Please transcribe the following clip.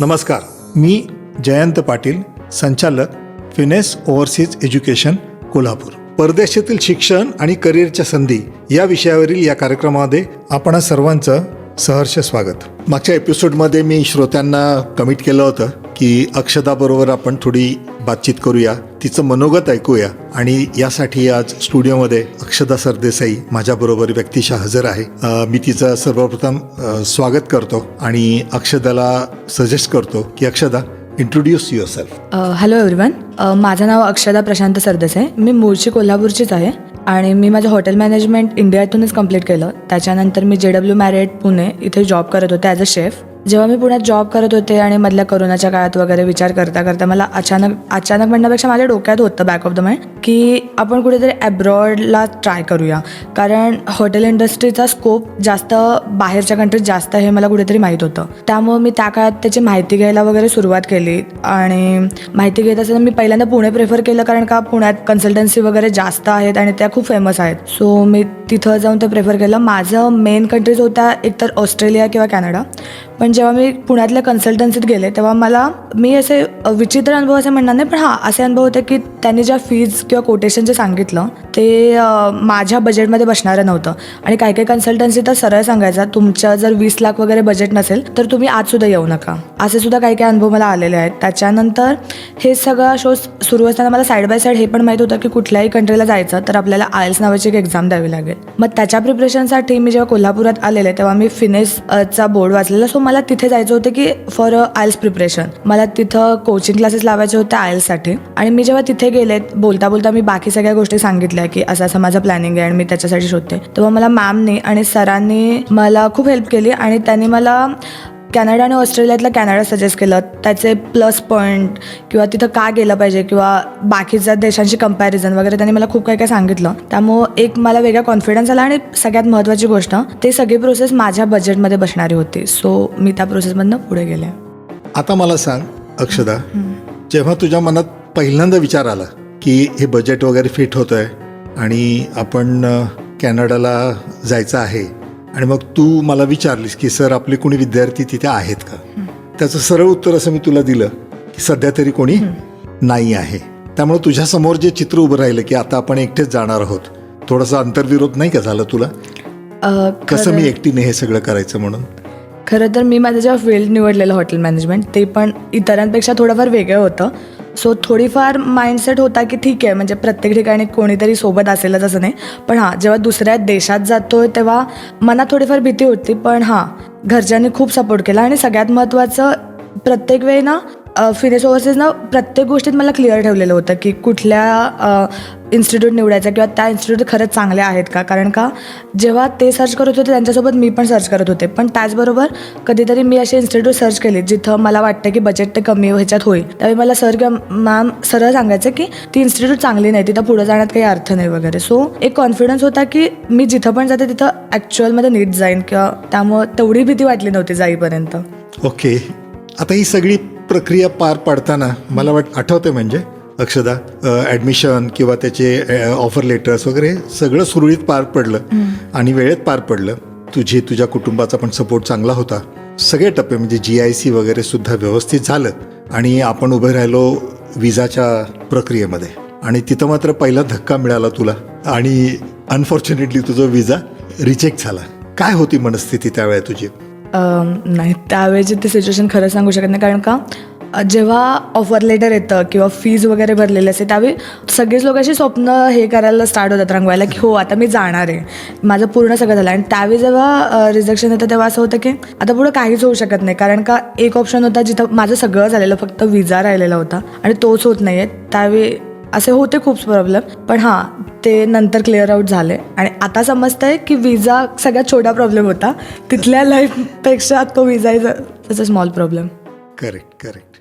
नमस्कार. मी जयंत पाटील संचालक finesse overseas education Kolhapur. परदेशातील शिक्षण आणि करिअरच्या संधी या विषयावरील या कार्यक्रमामध्ये आपण सर्वांचं सहर्ष स्वागत. मागच्या एपिसोडमध्ये मी श्रोत्यांना कमिट केलं होतं की अक्षताबरोबर आपण थोडी बातचीत करूया. तिचं मनोगत ऐकूया. आणि यासाठी आज स्टुडिओमध्ये अक्षदा सरदेसाई माझ्याबरोबर व्यक्तिशा हजर आहे. मी तिचं सर्वप्रथम स्वागत करतो आणि अक्षताला सजेस्ट करतो की Akshada introduce yourself hello everyone माझं नाव अक्षदा प्रशांत सरदेस आहे मी मूळची कोल्हापूरचीच आहे आणि मी माझं हॉटेल मॅनेजमेंट इंडियातूनच कंप्लीट केलं. त्याच्यानंतर मी जे डब्ल्यू मॅरिएट पुणे इथे जॉब करत होते ॲज अ शेफ जेव्हा मी पुण्यात जॉब करत होते आणि मधल्या कोरोनाच्या काळात वगैरे विचार करता करता मला अचानक अचानक म्हणण्यापेक्षा माझ्या डोक्यात होतं बॅक ऑफ द माइंड की आपण कुठेतरी ॲब्रॉडला ट्राय करूया. कारण हॉटेल इंडस्ट्रीचा स्कोप जास्त बाहेरच्या कंट्रीत जास्त हे मला कुठेतरी माहीत होतं. त्यामुळं मी त्या काळात त्याची माहिती घ्यायला वगैरे सुरुवात केली आणि माहिती घेत असताना मी पहिल्यांदा पुणे प्रेफर केलं कारण का पुण्यात कन्सल्टन्सी वगैरे जास्त आहेत आणि त्या खूप फेमस आहेत. सो मी तिथं जाऊन ते प्रेफर केलं. माझं मेन कंट्रीज होत्या एकतर ऑस्ट्रेलिया किंवा कॅनडा. पण जेव्हा मी पुण्यातल्या कन्सल्टन्सीत गेले तेव्हा मला मी असे विचित्र अनुभव असे म्हणणार नाही पण हां असे अनुभव होते की त्यांनी ज्या फीज किंवा कोटेशन जे सांगितलं ते माझ्या बजेटमध्ये बसणारं नव्हतं. आणि काही काही कन्सल्टन्सी तर सरळ सांगायचा तुमचं जर वीस लाख वगैरे बजेट नसेल तर तुम्ही आजसुद्धा येऊ नका. असे सुद्धा काही काही अनुभव मला आलेले आहेत. त्याच्यानंतर हे सगळा शो सुरू असताना मला साईड बाय साईड हे पण माहीत होतं की कुठल्याही कंट्रीला जायचं तर आपल्याला आयल्स नावाची एक एक्झाम द्यावी लागेल. मग त्याच्या प्रिपरेशनसाठी मी जेव्हा कोल्हापुरात आलेले तेव्हा मी फिनेसचा बोर्ड वाचलेला. सो मला तिथे जायचं होतं की फॉर आयल्स प्रिपरेशन मला तिथं कोचिंग क्लासेस लावायचे होते आयल्ससाठी आणि मी जेव्हा तिथे गेले बोलता बोलता मी बाकी सगळ्या गोष्टी सांगितल्या की असं असं माझं प्लॅनिंग आहे आणि मी त्याच्यासाठी शोधते. तेव्हा मला मॅमने आणि सरांनी मला खूप हेल्प केली आणि त्यांनी मला कॅनडा आणि ऑस्ट्रेलियातलं कॅनडा सजेस्ट केलं त्याचे प्लस पॉईंट किंवा तिथं का गेलं पाहिजे किंवा बाकीच्या देशांशी कंपॅरिझन वगैरे त्यांनी मला खूप काही काही सांगितलं. त्यामुळं एक मला वेगळा कॉन्फिडन्स आला आणि सगळ्यात महत्त्वाची गोष्ट ते सगळी प्रोसेस माझ्या बजेटमध्ये बसणारी होती. सो मी त्या प्रोसेसमधनं पुढे गेले. आता मला सांग अक्षदा जेव्हा तुझ्या मनात पहिल्यांदा विचार आला की हे बजेट वगैरे फिट होतं आहे आणि आपण कॅनडाला जायचं आहे आणि मग तू मला विचारलीस की सर आपले कोणी विद्यार्थी तिथे आहेत का? त्याचं सरळ उत्तर असं मी तुला दिलं की सध्या तरी कोणी नाही आहे. त्यामुळे तुझ्या समोर जे चित्र उभं राहिलं की आता आपण एकटेच जाणार आहोत थोडासा अंतर्विरोध नाही का झालं तुला? कसं मी एकटीने हे सगळं करायचं म्हणून? खरं तर मी माझं जेव्हा फील्ड निवडलेलं हॉटेल मॅनेजमेंट ते पण इतरांपेक्षा थोडंफार वेगळं होतं. सो थोडीफार माइंडसेट होता की ठीक आहे म्हणजे प्रत्येक ठिकाणी कोणीतरी सोबत असेलच असं नाही. पण हां जेव्हा दुसऱ्या देशात जातो तेव्हा मनात थोडीफार भीती होती. पण हां घरच्यांनी खूप सपोर्ट केला. आणि सगळ्यात महत्त्वाचं प्रत्येक वेळी ना फिनेस ओव्हरसीजनं प्रत्येक गोष्टीत मला क्लिअर ठेवलेलं होतं की कुठल्या इन्स्टिट्यूट निवडायचं किंवा त्या इन्स्टिट्यूट खरंच चांगल्या आहेत का? कारण का जेव्हा ते सर्च करत होते त्यांच्यासोबत मी पण सर्च करत होते. पण त्याचबरोबर कधीतरी मी असे इन्स्टिट्यूट सर्च केली जिथं मला वाटतं की बजेट ते कमी ह्याच्यात होईल. त्यावेळी मला सर किंवा मॅम सरळ सांगायचं की ती इन्स्टिट्यूट चांगली नाही तिथं पुढे जाण्यात काही अर्थ नाही वगैरे. सो एक कॉन्फिडन्स होता की मी जिथं पण जाते तिथं ॲक्च्युअलमध्ये नीट जाईन किंवा त्यामुळं तेवढी भीती वाटली नव्हती जाईपर्यंत. ओके आता ही सगळी प्रक्रिया पार पाडताना मला वाट आठवते म्हणजे अक्षदा ॲडमिशन किंवा त्याचे ऑफर लेटर्स वगैरे सगळं सुरळीत पार पडलं. आणि वेळेत पार पडलं. तुझी तुझ्या कुटुंबाचा पण सपोर्ट चांगला होता. सगळे टप्पे म्हणजे जी आय सी वगैरे सुद्धा व्यवस्थित झालं. आणि आपण उभे राहिलो विजाच्या प्रक्रियेमध्ये. आणि तिथं मात्र पहिला धक्का मिळाला तुला. आणि अनफॉर्च्युनेटली तुझा विजा रिजेक्ट झाला. काय होती मनस्थिती त्यावेळेला तुझी? नाही त्यावेळेची ती सिच्युएशन खरं सांगू शकत नाही कारण का जेव्हा ऑफर लेटर येतं किंवा फीज वगैरे भरलेली असते त्यावेळी सगळेच लोक अशी स्वप्न हे करायला स्टार्ट होतात रंगवायला की हो आता मी जाणार आहे. माझं पूर्ण सगळं झालं. आणि त्यावेळी जेव्हा रिजेक्शन येतं तेव्हा असं होतं की आता पुढं काहीच होऊ शकत नाही कारण का एक ऑप्शन होता जिथं माझं सगळं झालेलं फक्त विजा राहिलेला होता आणि तोच होत नाही आहे त्यावेळी असे होते खूप प्रॉब्लेम पण हां ते नंतर क्लिअर आउट झाले. आणि आता समजतंय की विजा सगळ्यात छोटा प्रॉब्लेम होता. तिथल्या लाईफपेक्षा तो visa is a small problem correct correct